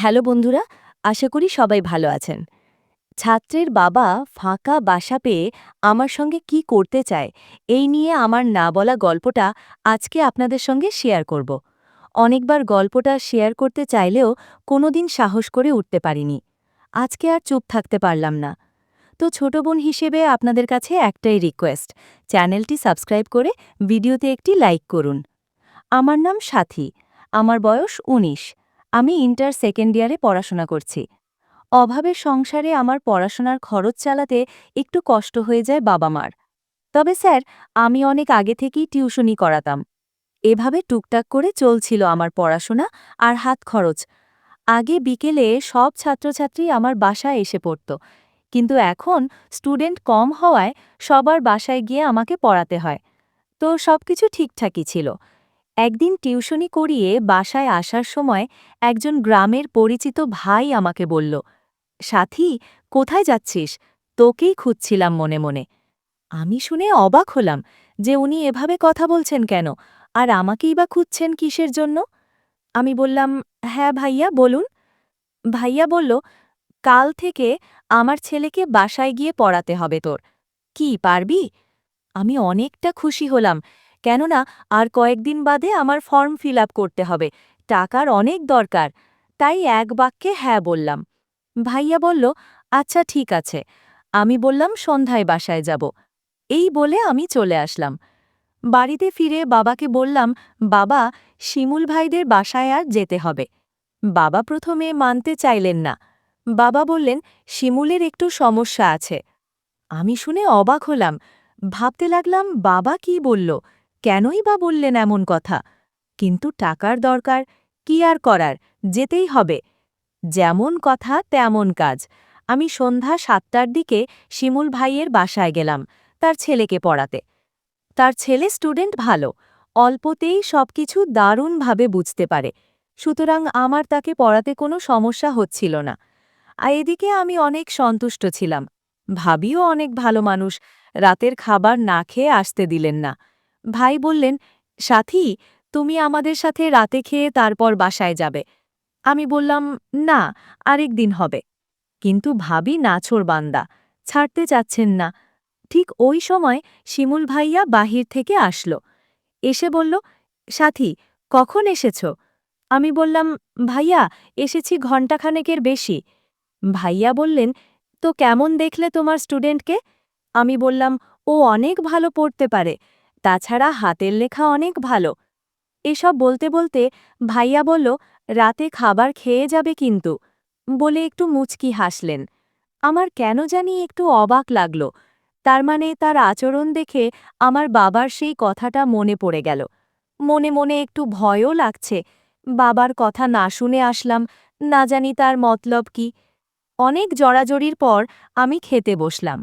Hello বন্ধুরা, আশা করি সবাই ভালো আছেন। ছাত্রের বাবা ফাঁকা বাসা পেয়ে আমার সঙ্গে কি করতে চায়, এই নিয়ে আমার না বলা গল্পটা আজকে আপনাদের সঙ্গে শেয়ার করব। অনেকবার গল্পটা শেয়ার করতে চাইলেও কোনোদিন সাহস করে উঠতে পারিনি। আজকে আর চুপ থাকতে পারলাম না। তো ছোট বোন হিসেবে আপনাদের কাছে একটাই রিকোয়েস্ট, চ্যানেলটি সাবস্ক্রাইব করে ভিডিওতে একটি লাইক করুন। আমার নাম সাথী, আমার বয়স ১৯ আমি ইন্টার সেকেন্ড ইয়ারে পড়াশোনা করছি। অভাবের সংসারে আমার পড়াশোনার খরচ চালাতে একটু কষ্ট হয়ে যায় বাবা মার। তবে স্যার, আমি অনেক আগে থেকেই টিউশনি করাতাম। এভাবে টুকটাক করে চলছিল আমার পড়াশোনা আর হাত খরচ। আগে বিকেলে সব ছাত্রছাত্রী আমার বাসায় এসে পড়ত। কিন্তু এখন স্টুডেন্ট কম হওয়ায় সবার বাসায় গিয়ে আমাকে পড়াতে হয়। তো সবকিছু ঠিকঠাকই ছিল। একদিন টিউশনি করিয়ে বাসায় আসার সময় একজন গ্রামের পরিচিত ভাই আমাকে বলল, সাথী, কোথায় যাচ্ছিস? তোকেই খুঁজছিলাম মনে মনে। আমি শুনে অবাক হলাম যে উনি এভাবে কথা বলছেন কেন, আর আমাকেই বা খুঁজছেন কিসের জন্য? আমি বললাম হ্যাঁ ভাইয়া, বলুন। ভাইয়া বলল, কাল থেকে আমার ছেলেকে বাসায় গিয়ে পড়াতে হবে তোর। কি, পারবি? আমি অনেকটা খুশি হলাম কেননা আর কয়েকদিন বাদে আমার ফর্ম ফিল করতে হবে, টাকার অনেক দরকার, তাই এক বাক্যে হ্যাঁ বললাম। ভাইয়া বলল আচ্ছা ঠিক আছে। আমি বললাম, সন্ধ্যায় বাসায় যাব। এই বলে আমি চলে আসলাম। বাড়িতে ফিরে বাবাকে বললাম, বাবা, শিমুল ভাইদের বাসায় আর যেতে হবে। বাবা প্রথমে মানতে চাইলেন না। বাবা বললেন, শিমুলের একটু সমস্যা আছে। আমি শুনে অবাক হলাম। ভাবতে লাগলাম, বাবা কি বলল? কেনই বা বললেন এমন কথা? কিন্তু টাকার দরকার, কি আর করার? যেতেই হবে। যেমন কথা, তেমন কাজ। আমি সন্ধ্যা সাতটার দিকে শিমুল ভাইয়ের বাসায় গেলাম, তার ছেলেকে পড়াতে। তার ছেলে স্টুডেন্ট ভালো, অল্পতেই সবকিছু দারুণভাবে বুঝতে পারে। সুতরাং আমার তাকে পড়াতে কোনো সমস্যা হচ্ছিল না। আর এদিকে আমি অনেক সন্তুষ্ট ছিলাম। ভাবিও অনেক ভালো মানুষ, রাতের খাবার না খেয়ে আসতে দিলেন না। ভাই বললেন, সাথী, তুমি আমাদের সাথে রাতে খেয়ে তারপর বাসায় যাবে। আমি বললাম, না, আরেক দিন হবে। কিন্তু ভাবি নাছোড় বান্দা, ছাড়তে চাচ্ছেন না। ঠিক ওই সময় শিমুল ভাইয়া বাহির থেকে আসলো। এসে বলল, সাথী, কখন এসেছ? আমি বললাম, ভাইয়া, এসেছি ঘণ্টাখানেকের বেশি। ভাইয়া বললেন, তো কেমন দেখলে তোমার স্টুডেন্টকে? আমি বললাম, ও অনেক ভালো পড়তে পারে। তাছাড়া হাতের লেখা অনেক ভালো। এসব বলতে বলতে ভাইয়া বলল, রাতে খাবার খেয়ে যাবে কিন্তু। বলে একটু মুচকি হাসলেন। আমার কেন জানি একটু অবাক লাগল। তার মানে তার আচরণ দেখে আমার বাবার সেই কথাটা মনে পড়ে গেল। মনে মনে একটু ভয়ও লাগছে। বাবার কথা না শুনে আসলাম, না জানি তার মতলব কি। অনেক জড়াজড়ির পর আমি খেতে বসলাম।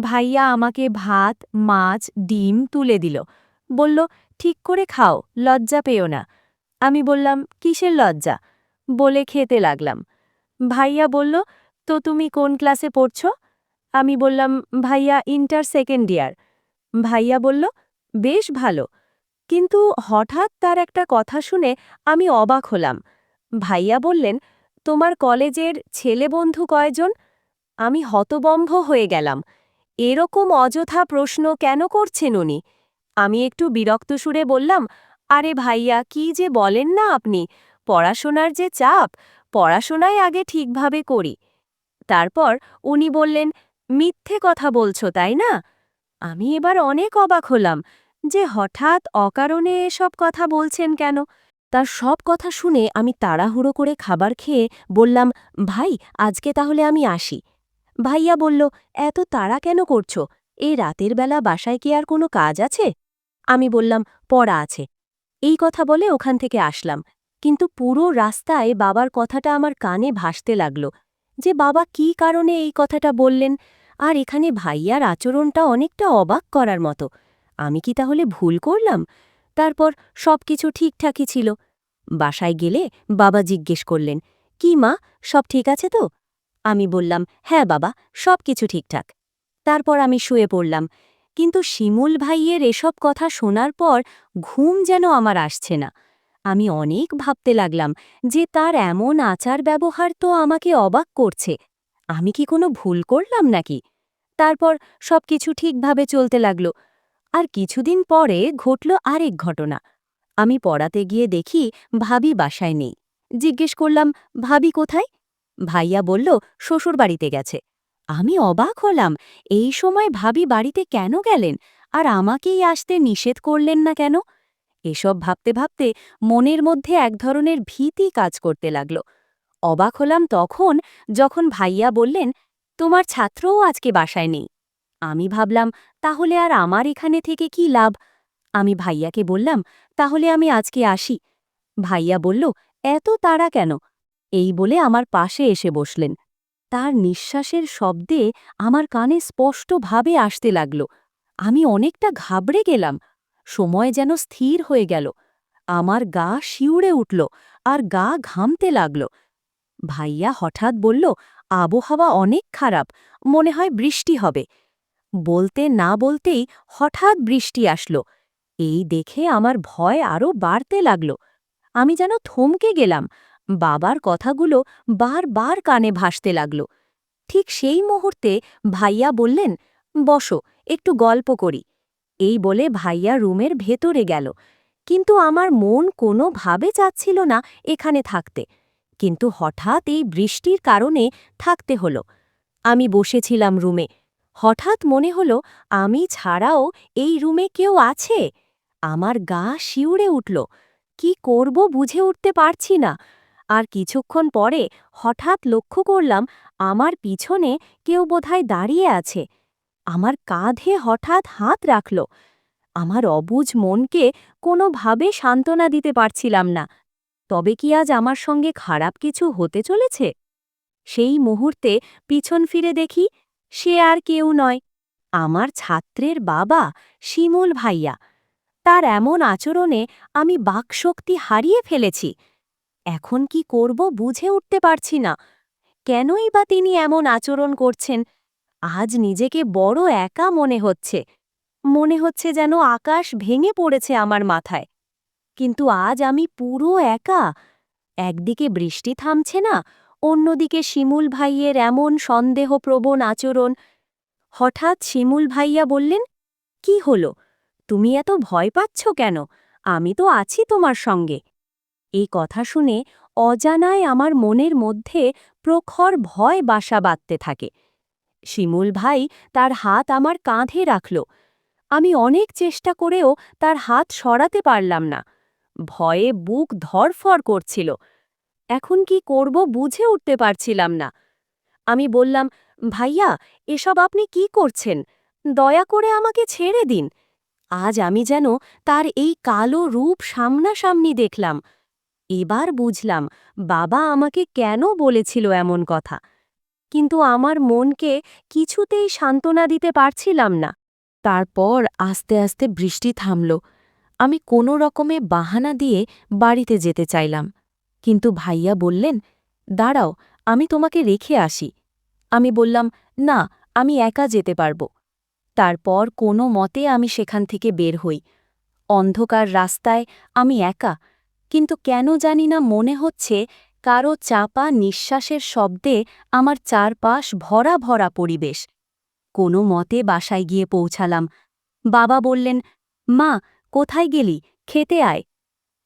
ভাইয়া আমাকে ভাত, মাছ, ডিম তুলে দিল। বলল, ঠিক করে খাও, লজ্জা পেও না। আমি বললাম, কিসের লজ্জা? বলে খেতে লাগলাম। ভাইয়া বলল, তো তুমি কোন ক্লাসে পড়ছ? আমি বললাম, ভাইয়া ইন্টার সেকেন্ড ইয়ার। ভাইয়া বলল, বেশ ভালো। কিন্তু হঠাৎ তার একটা কথা শুনে আমি অবাক হলাম। ভাইয়া বললেন, তোমার কলেজের ছেলে বন্ধু কয়জন? আমি হতবম্ভ হয়ে গেলাম। এরকম অযথা প্রশ্ন কেন করছেন উনি? আমি একটু বিরক্ত সুরে বললাম, আরে ভাইয়া, কি যে বলেন না আপনি? পড়াশোনার যে চাপ পড়াশোনায় আগে ঠিকভাবে করি। তারপর উনি বললেন, মিথ্যে কথা বলছো, তাই না? আমি এবার অনেক অবাক হলাম, যে হঠাৎ অকারণে এসব কথা বলছেন কেন? তার সব কথা শুনে আমি তাড়াহুড়ো করে খাবার খেয়ে বললাম, ভাই, আজকে তাহলে আমি আসি। ভাইয়া বলল, এত তাড়া কেন করছ? এই রাতের বেলা বাসায় কি আর কোনো কাজ আছে? আমি বললাম, পড়া আছে। এই কথা বলে ওখান থেকে আসলাম। কিন্তু পুরো রাস্তায় বাবার কথাটা আমার কানে ভাসতে লাগল। যে বাবা কি কারণে এই কথাটা বললেন? আর এখানে ভাইয়ার আচরণটা অনেকটা অবাক করার মতো। আমি কি তাহলে ভুল করলাম? তারপর সব কিছু ঠিকঠাকই ছিল। বাসায় গেলে বাবা জিজ্ঞেস করলেন, কি মা, সব ঠিক আছে তো? আমি বললাম হ্যাঁ বাবা, সব কিছু ঠিকঠাক। তারপর আমি শুয়ে পড়লাম। কিন্তু শিমুল ভাইয়ের এসব কথা শোনার পর ঘুম যেন আমার আসছে না। আমি অনেক ভাবতে লাগলাম যে তার এমন আচার ব্যবহার তো আমাকে অবাক করছে। আমি কি কোনো ভুল করলাম নাকি? তারপর সবকিছু ঠিকভাবে চলতে লাগল। আর কিছুদিন পরে ঘটল আরেক ঘটনা। আমি পড়াতে গিয়ে দেখি ভাবি বাসায় নেই। জিজ্ঞেস করলাম, ভাবি কোথায়? ভাইয়া বলল, শ্বশুরবাড়িতে গেছে। আমি অবাক হলাম, এই সময় ভাবি বাড়িতে কেন গেলেন? আর আমাকেই আসতে নিষেধ করলেন না কেন? এসব ভাবতে ভাবতে মনের মধ্যে এক ধরনের ভীতি কাজ করতে লাগল। অবাক হলাম তখন যখন ভাইয়া বললেন, তোমার ছাত্রও আজকে বাসায় নেই। আমি ভাবলাম, তাহলে আর আমার এখানে থেকে কি লাভ? আমি ভাইয়াকে বললাম, তাহলে আমি আজকে আসি। ভাইয়া বলল, এত তাড়া কেন? এই বলে আমার পাশে এসে বসলেন। তার নিঃশ্বাসের শব্দে আমার কানে স্পষ্টভাবে আসতে লাগল। আমি অনেকটা ঘাবড়ে গেলাম। সময় যেন স্থির হয়ে গেল। আমার গা শিউড়ে উঠল আর গা ঘামতে লাগল। ভাইয়া হঠাৎ বলল, আবহাওয়া অনেক খারাপ, মনে হয় বৃষ্টি হবে। বলতে না বলতেই হঠাৎ বৃষ্টি আসলো। এই দেখে আমার ভয় আরও বাড়তে লাগল। আমি যেন থমকে গেলাম। বাবার কথাগুলো বারবার কানে ভাসতে লাগল। ঠিক সেই মুহূর্তে ভাইয়া বললেন, বসো, একটু গল্প করি। এই বলে ভাইয়া রুমের ভেতরে গেল। কিন্তু আমার মন কোনোভাবে চাচ্ছিল না এখানে থাকতে। কিন্তু হঠাৎ এই বৃষ্টির কারণে থাকতে হলো। আমি বসেছিলাম রুমে। হঠাৎ মনে হলো, আমি ছাড়াও এই রুমে কেউ আছে? আমার গা শিউড়ে উঠল। কি করব বুঝে উঠতে পারছি না। আর কিছুক্ষণ পরে হঠাৎ লক্ষ্য করলাম আমার পিছনে কেউ বোধহয় দাঁড়িয়ে আছে। আমার কাঁধে হঠাৎ হাত রাখল। আমার অবুঝ মনকে কোনোভাবে সান্ত্বনা দিতে পারছিলাম না। তবে কি আজ আমার সঙ্গে খারাপ কিছু হতে চলেছে? সেই মুহূর্তে পিছন ফিরে দেখি সে আর কেউ নয়। আমার ছাত্রের বাবা শিমুল ভাইয়া। তার এমন আচরণে আমি বাকশক্তি হারিয়ে ফেলেছি। এখন কি করব বুঝে উঠতে পারছি না। কেনই বা তিনি এমন আচরণ করছেন? আজ নিজেকে বড় একা মনে হচ্ছে। মনে হচ্ছে যেন আকাশ ভেঙে পড়েছে আমার মাথায়। কিন্তু আজ আমি পুরো একা। একদিকে বৃষ্টি থামছে না, অন্যদিকে শিমুল ভাইয়ের এমন সন্দেহপ্রবণ আচরণ। হঠাৎ শিমুল ভাইয়া বললেন, কি হলো? তুমি এত ভয় পাচ্ছ কেন? আমি তো আছি তোমার সঙ্গে। এই কথা শুনে অজানায় আমার মনের মধ্যে প্রখর ভয় বাসা বাঁধতে থাকে। শিমুল ভাই তার হাত আমার কাঁধে রাখল। আমি অনেক চেষ্টা করেও তার হাত সরাতে পারলাম না। ভয়ে বুক ধরফর করছিল। এখন কি করব বুঝে উঠতে পারছিলাম না। আমি বললাম, ভাইয়া, এসব আপনি কি করছেন? দয়া করে আমাকে ছেড়ে দিন। আজ আমি যেন তার এই কালো রূপ সামনাসামনি দেখলাম। এবার বুঝলাম বাবা আমাকে কেন বলেছিল এমন কথা। কিন্তু আমার মনকে কিছুতেই সান্ত্বনা দিতে পারছিলাম না। তারপর আস্তে আস্তে বৃষ্টি থামল। আমি কোনো রকমে বাহানা দিয়ে বাড়িতে যেতে চাইলাম। কিন্তু ভাইয়া বললেন, দাঁড়াও, আমি তোমাকে রেখে আসি। আমি বললাম, না, আমি একা যেতে পারব। তারপর কোনো মতে আমি সেখান থেকে বের হই। অন্ধকার রাস্তায় আমি একা কিন্তু কেন জানি না মনে হচ্ছে কারও চাপা নিঃশ্বাসের শব্দে আমার চারপাশ ভরা ভরা পরিবেশ। কোনো মতে বাসায় গিয়ে পৌঁছালাম। বাবা বললেন, মা, কোথায় গেলি? খেতে আয়।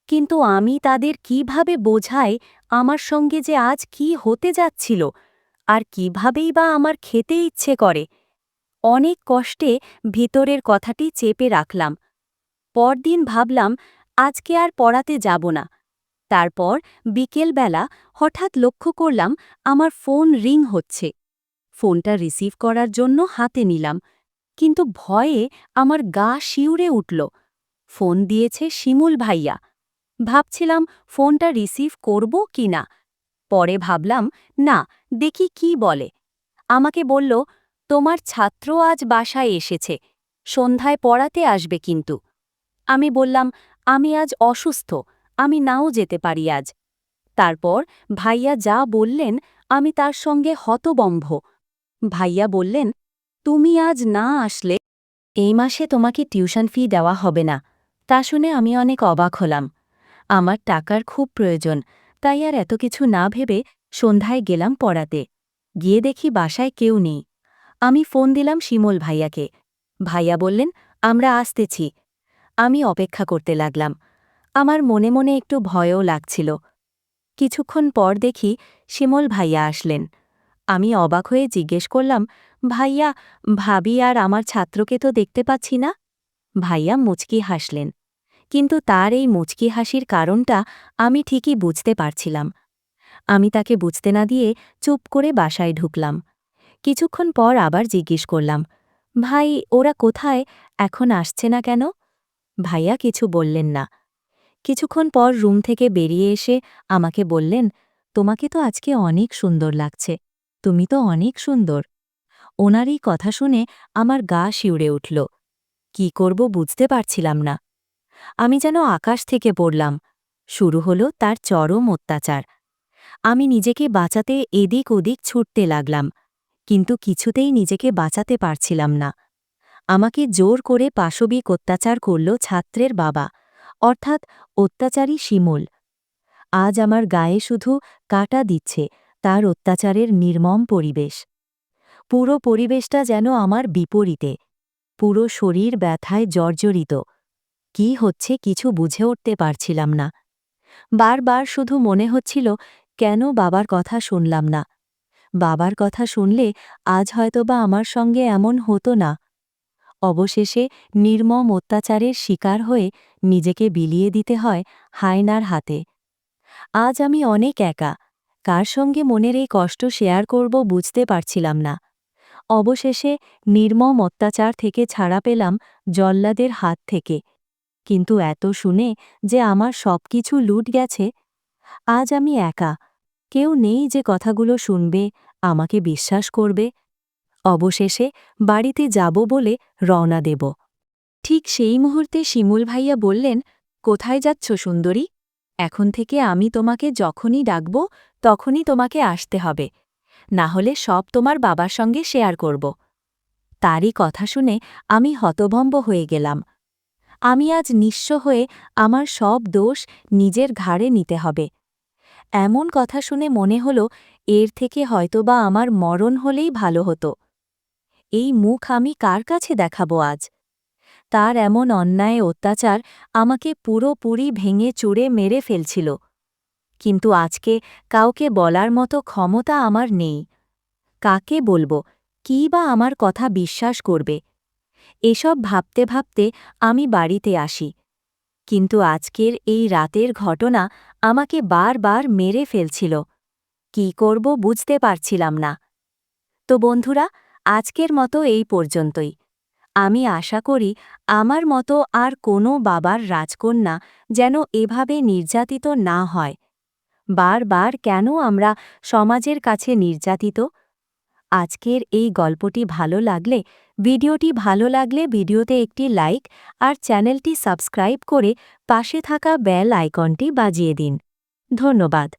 কিন্তু আমি তাদের কীভাবে বোঝাই, আমার সঙ্গে যে আজ কি হতে যাচ্ছিল, আর কিভাবেই বা আমার খেতে ইচ্ছে করে, অনেক কষ্টে ভিতরের কথাটি চেপে রাখলাম। পরদিন ভাবলাম আজকে আর পড়াতে যাব না। তারপর বিকেলবেলা হঠাৎ লক্ষ্য করলাম আমার ফোন রিং হচ্ছে। ফোনটা রিসিভ করার জন্য হাতে নিলাম, কিন্তু ভয়ে আমার গা শিউরে উঠল। ফোন দিয়েছে শিমুল ভাইয়া। ভাবছিলাম ফোনটা রিসিভ করব কি না। পরে ভাবলাম, না, দেখি কি বলে। আমাকে বলল, তোমার ছাত্র আজ বাসায় এসেছে। সন্ধ্যায় পড়াতে আসবে কিন্তু। আমি বললাম আমি আজ অসুস্থ, আমি নাও যেতে পারি আজ। তারপর ভাইয়া যা বললেন, আমি তার সঙ্গে হতবম্ভ। ভাইয়া বললেন, তুমি আজ না আসলে এই মাসে তোমাকে টিউশন ফি দেওয়া হবে না। তা শুনে আমি অনেক অবাক হলাম। আমার টাকার খুব প্রয়োজন, তাই আর এত কিছু না ভেবে সন্ধ্যায় গেলাম পড়াতে। গিয়ে দেখি বাসায় কেউ নেই। আমি ফোন দিলাম শিমল ভাইয়াকে। ভাইয়া বললেন, আমরা আসতেছি। আমি অপেক্ষা করতে লাগলাম। আমার মনে মনে একটু ভয়ও লাগছিল। কিছুক্ষণ পর দেখি শিমল ভাইয়া আসলেন। আমি অবাক হয়ে জিজ্ঞেস করলাম, ভাইয়া, ভাবি আর আমার ছাত্রকে তো দেখতে পাচ্ছি না? ভাইয়া মুচকি হাসলেন। কিন্তু তার এই মুচকি হাসির কারণটা আমি ঠিকই বুঝতে পারছিলাম। আমি তাকে বুঝতে না দিয়ে চুপ করে বাসায় ঢুকলাম। কিছুক্ষণ পর আবার জিজ্ঞেস করলাম, ভাই, ওরা কোথায়? এখন আসছে না কেন? ভাইয়া কিছু বললেন না। কিছুক্ষণ পর রুম থেকে বেরিয়ে এসে আমাকে বললেন, তোমাকে তো আজকে অনেক সুন্দর লাগছে। তুমি তো অনেক সুন্দর ওনার এই কথা শুনে আমার গা শিউড়ে উঠল। কি করব বুঝতে পারছিলাম না। আমি যেন আকাশ থেকে পড়লাম। শুরু হলো তার চরম অত্যাচার। আমি নিজেকে বাঁচাতে এদিক ওদিক ছুটতে লাগলাম, কিন্তু কিছুতেই নিজেকে বাঁচাতে পারছিলাম না। আমাকে জোর করে পাশবিক অত্যাচার করল ছাত্রের বাবা। অর্থাৎ অত্যাচারী শিমুল। আজ আমার গায়ে শুধু কাটা দিচ্ছে তার অত্যাচারের নির্মম পরিবেশ। পুরো পরিবেশটা যেন আমার বিপরীতে। পুরো শরীর ব্যথায় জর্জরিত। কি হচ্ছে কিছু বুঝে উঠতে পারছিলাম না। বারবার শুধু মনে হচ্ছিল, কেন বাবার কথা শুনলাম না? বাবার কথা শুনলে আজ হয়তোবা আমার সঙ্গে এমন হতো না। অবশেষে নির্মম অত্যাচারের শিকার হয়ে নিজেকে বিলিয়ে দিতে হয় হায়নার হাতে। আজ আমি অনেক একা, কার সঙ্গে মনের এই কষ্ট শেয়ার করব বুঝতে পারছিলাম না। অবশেষে নির্মম অত্যাচার থেকে ছাড়া পেলাম জল্লাদের হাত থেকে। কিন্তু এত শুনে যে আমার সব কিছু লুট গেছে, আজ আমি একা, কেউ নেই যে কথাগুলো শুনবে, আমাকে বিশ্বাস করবে অবশেষে বাড়িতে যাব বলে রওনা দেব। ঠিক সেই মুহূর্তে শিমুল ভাইয়া বললেন, কোথায় যাচ্ছ সুন্দরী? এখন থেকে আমি তোমাকে যখনই ডাকব, তখনই তোমাকে আসতে হবে। না হলে সব তোমার বাবার সঙ্গে শেয়ার করব। তারই কথা শুনে আমি হতভম্ব হয়ে গেলাম। আমি আজ নিঃস্ব হয়ে আমার সব দোষ নিজের ঘাড়ে নিতে হবে। এমন কথা শুনে মনে হল, এর থেকে হয়তোবা আমার মরণ হলেই ভালো হতো। এই মুখ আমি কার কাছে দেখাবো আজ? তার এমন অন্যায় অত্যাচার আমাকে পুরোপুরি ভেঙে চুড়ে মেরে ফেলছিল। কিন্তু আজকে কাউকে বলার মতো ক্ষমতা আমার নেই। কাকে বলব? কী বা আমার কথা বিশ্বাস করবে? এসব ভাবতে ভাবতে আমি বাড়িতে আসি। কিন্তু আজকের এই রাতের ঘটনা আমাকে বারবার মেরে ফেলছিল। কি করব বুঝতে পারছিলাম না। তো বন্ধুরা আজকের মতো এই পর্যন্তই। আমি আশা করি আমার মতো আর কোনো বাবার রাজকন্যা যেন এভাবে নির্যাতিত না হয়। বারবার কেন আমরা সমাজের কাছে নির্যাতিত? আজকের এই গল্পটি ভালো লাগলে, ভিডিওটি ভালো লাগলে ভিডিওতে একটি লাইক আর চ্যানেলটি সাবস্ক্রাইব করে পাশে থাকা বেল আইকনটি বাজিয়ে দিন। ধন্যবাদ।